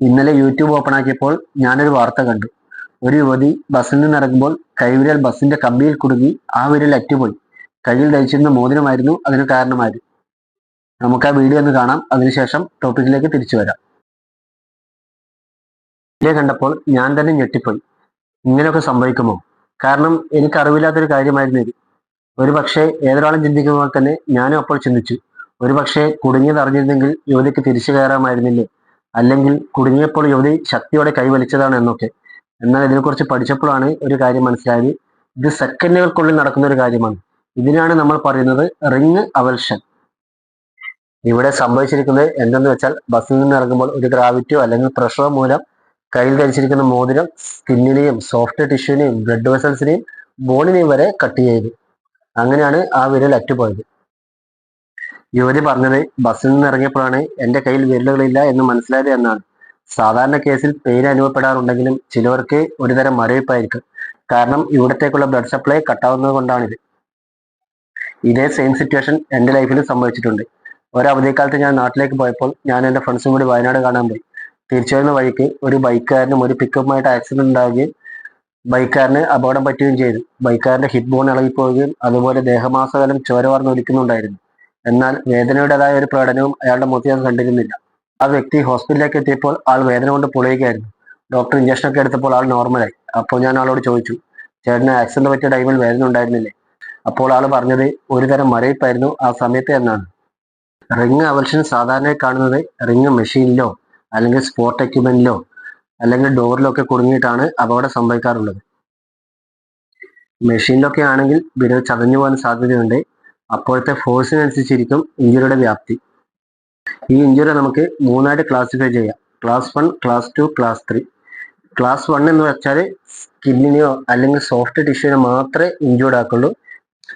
ഇന്നലെ YouTube open ആക്കിയപ്പോൾ ഞാനൊരു വാർത്ത കണ്ടു. ഒരു യുവതി ബസ്സിൽ നിന്ന് ഇറങ്ങുമ്പോൾ കൈവിരൽ ബസ്സിന്റെ കമ്പിയിൽ കുടുങ്ങി ആ വിരൽ അറ്റുപോയി കയ്യിൽ ധരിച്ചിരുന്ന മോതിരമായിരുന്നു അതിന് കാരണമായത്. നമുക്ക് ആ വീഡിയോ ഒന്ന് കാണാം. അതിനുശേഷം ടോപ്പിക്കിലേക്ക് തിരിച്ചു വരാം. വീഡിയോ കണ്ടപ്പോൾ ഞാൻ തന്നെ ഞെട്ടിപ്പോയി. ഇങ്ങനെയൊക്കെ സംഭവിക്കുമോ? കാരണം എനിക്ക് അറിവില്ലാത്തൊരു കാര്യമായിരുന്നു ഇത്. ഒരു പക്ഷേ ഏതൊരാളും ചിന്തിക്കുന്ന പോലെ തന്നെ ഞാനും അപ്പോൾ ചിന്തിച്ചു. ഒരു പക്ഷേ കുടുങ്ങിയത് അറിഞ്ഞിരുന്നെങ്കിൽ യുവതിക്ക് തിരിച്ചു കയറാമായിരുന്നില്ലേ? അല്ലെങ്കിൽ കുടുങ്ങിയപ്പോൾ യുവതി ശക്തിയോടെ കൈവലിച്ചതാണ് എന്നൊക്കെ. എന്നാൽ ഇതിനെക്കുറിച്ച് പഠിച്ചപ്പോഴാണ് ഒരു കാര്യം മനസ്സിലായത്. ഇത് സെക്കൻഡുകൾക്കുള്ളിൽ നടക്കുന്ന ഒരു കാര്യമാണ്. ഇതിനാണ് നമ്മൾ പറയുന്നത് റിങ് അവൽഷൻ. ഇവിടെ സംഭവിച്ചിരിക്കുന്നത് എന്തെന്ന് വെച്ചാൽ ബസ്സിൽ നിന്ന് ഇറങ്ങുമ്പോൾ ഒരു ഗ്രാവിറ്റിയോ അല്ലെങ്കിൽ പ്രഷറോ മൂലം കയ്യിൽ ധരിച്ചിരിക്കുന്ന മോതിരം സ്കിന്നിനെയും സോഫ്റ്റ് ടിഷ്യൂവിനെയും ബ്ലഡ് വെസൽസിനെയും ബോണിനെയും വരെ കട്ട് ചെയ്തു. അങ്ങനെയാണ് ആ വിരൽ അറ്റുപോയത്. യുവതി പറഞ്ഞത് ബസ്സിൽ നിന്ന് ഇറങ്ങിയപ്പോഴാണ് എന്റെ കയ്യിൽ വിരലുകളില്ല എന്ന് മനസ്സിലായത് എന്നാണ്. സാധാരണ കേസിൽ പേര് അനുഭവപ്പെടാറുണ്ടെങ്കിലും ചിലവർക്ക് ഒരുതരം മരവിപ്പായിരിക്കും. കാരണം ഇവിടത്തേക്കുള്ള ബ്ലഡ് സപ്ലൈ കട്ടാവുന്നത് കൊണ്ടാണിത്. ഇതേ സെയിം സിറ്റുവേഷൻ എന്റെ ലൈഫിൽ സംഭവിച്ചിട്ടുണ്ട്. ഒരു ഞാൻ നാട്ടിലേക്ക് പോയപ്പോൾ ഞാൻ എന്റെ ഫ്രണ്ട്സും കൂടി വയനാട് കാണാൻ പോയി. തിരിച്ചു വരുന്ന വഴിക്ക് ഒരു ബൈക്കുകാരനും ഒരു പിക്കപ്പുമായിട്ട് ആക്സിഡന്റ് ഉണ്ടാവുകയും ബൈക്കാരന് അപകടം പറ്റുകയും ചെയ്തു. ബൈക്കാരന്റെ ഹിറ്റ് ബോൺ ഇളകിപ്പോവുകയും അതുപോലെ ദേഹമാസകാലം ചോര വാർന്നൊലിക്കുന്നുണ്ടായിരുന്നു എന്നാൽ വേദനയുടേതായ ഒരു പ്രകടനവും അയാളുടെ മുഖത്ത് ഞാൻ കണ്ടിരുന്നില്ല. ആ വ്യക്തി ഹോസ്പിറ്റലിലേക്ക് എത്തിയപ്പോൾ ആൾ വേദന കൊണ്ട് പൊളിയുകയായിരുന്നു. ഡോക്ടർ ഇഞ്ചക്ഷൻ ഒക്കെ എടുത്തപ്പോൾ ആൾ നോർമലായി അപ്പോൾ ഞാൻ ആളോട് ചോദിച്ചു ചേട്ടന് ആക്സിഡന്റ് പറ്റിയ ടൈമിൽ വേദന ഉണ്ടായിരുന്നില്ലേ? അപ്പോൾ ആൾ പറഞ്ഞത് ഒരുതരം മറിയിപ്പായിരുന്നു ആ സമയത്ത് എന്നാണ്. റിങ് അവൽഷൻ സാധാരണയായി കാണുന്നത് റിങ് മെഷീനിലോ അല്ലെങ്കിൽ സ്പോർട്ട് എക്യുപ്മെന്റിലോ അല്ലെങ്കിൽ ഡോറിലോ ഒക്കെ കുടുങ്ങിയിട്ടാണ് അപകടം സംഭവിക്കാറുള്ളത്. മെഷീനിലൊക്കെ ആണെങ്കിൽ വിരൽ ചതഞ്ഞു പോകാൻ സാധ്യതയുണ്ട്. അപ്പോഴത്തെ ഫോഴ്സിനനുസരിച്ചിരിക്കും ഇഞ്ചുറിയുടെ വ്യാപ്തി. ഈ ഇഞ്ചുറി നമുക്ക് മൂന്നായിട്ട് ക്ലാസിഫൈ ചെയ്യാം. Class one class two class three class one എന്ന് വെച്ചാൽ സ്കിന്നിനെയോ അല്ലെങ്കിൽ സോഫ്റ്റ് ടിഷ്യൂവിനെ മാത്രമേ ഇഞ്ചുർഡ് ആക്കുള്ളൂ.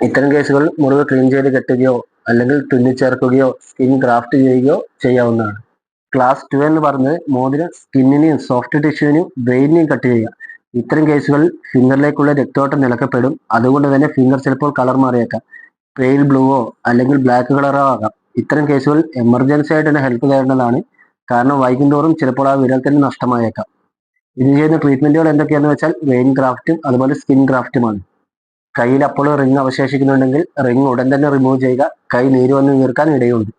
ഇത്തരം കേസുകളിൽ മുറിവ് ക്ലീൻ ചെയ്ത് കെട്ടുകയോ അല്ലെങ്കിൽ തുന്നിച്ചേർക്കുകയോ സ്കിൻ ഗ്രാഫ്റ്റ് ചെയ്യുകയോ ചെയ്യാവുന്നതാണ്. ക്ലാസ് ടു എന്ന് പറഞ്ഞത് മോതിരം സ്കിന്നിനെയും സോഫ്റ്റ് ടിഷ്യൂവിനെയും ബ്രെയിനിനെയും കട്ട് ചെയ്യുക. ഇത്തരം കേസുകളിൽ ഫിംഗറിലേക്കുള്ള രക്തോട്ടം നിലക്കപ്പെടും. അതുകൊണ്ട് തന്നെ ഫിംഗർ ചിലപ്പോൾ കളർ മാറിയേക്കാം. പെയിൽ ബ്ലൂവോ അല്ലെങ്കിൽ ബ്ലാക്ക് കളറോ ആകാം. ഇത്തരം കേസുകൾ എമർജൻസി ആയിട്ട് തന്നെ ഹെൽപ്പ് തേടേണ്ടതാണ് കാരണം വൈകുന്തോറും ചിലപ്പോൾ ആ വിരൽ തന്നെ നഷ്ടമായേക്കാം. ഇത് ചെയ്യുന്ന ട്രീറ്റ്മെന്റുകൾ എന്തൊക്കെയാണെന്ന് വെച്ചാൽ വെയിൻ ഗ്രാഫ്റ്റും അതുപോലെ സ്കിൻ ഗ്രാഫ്റ്റുമാണ് കയ്യിൽ അപ്പോൾ റിങ് അവശേഷിക്കുന്നുണ്ടെങ്കിൽ റിങ് ഉടൻ തന്നെ റിമൂവ് ചെയ്യുക. കൈ നീര് വന്ന് നീർക്കാൻ ഇടയുണ്ട്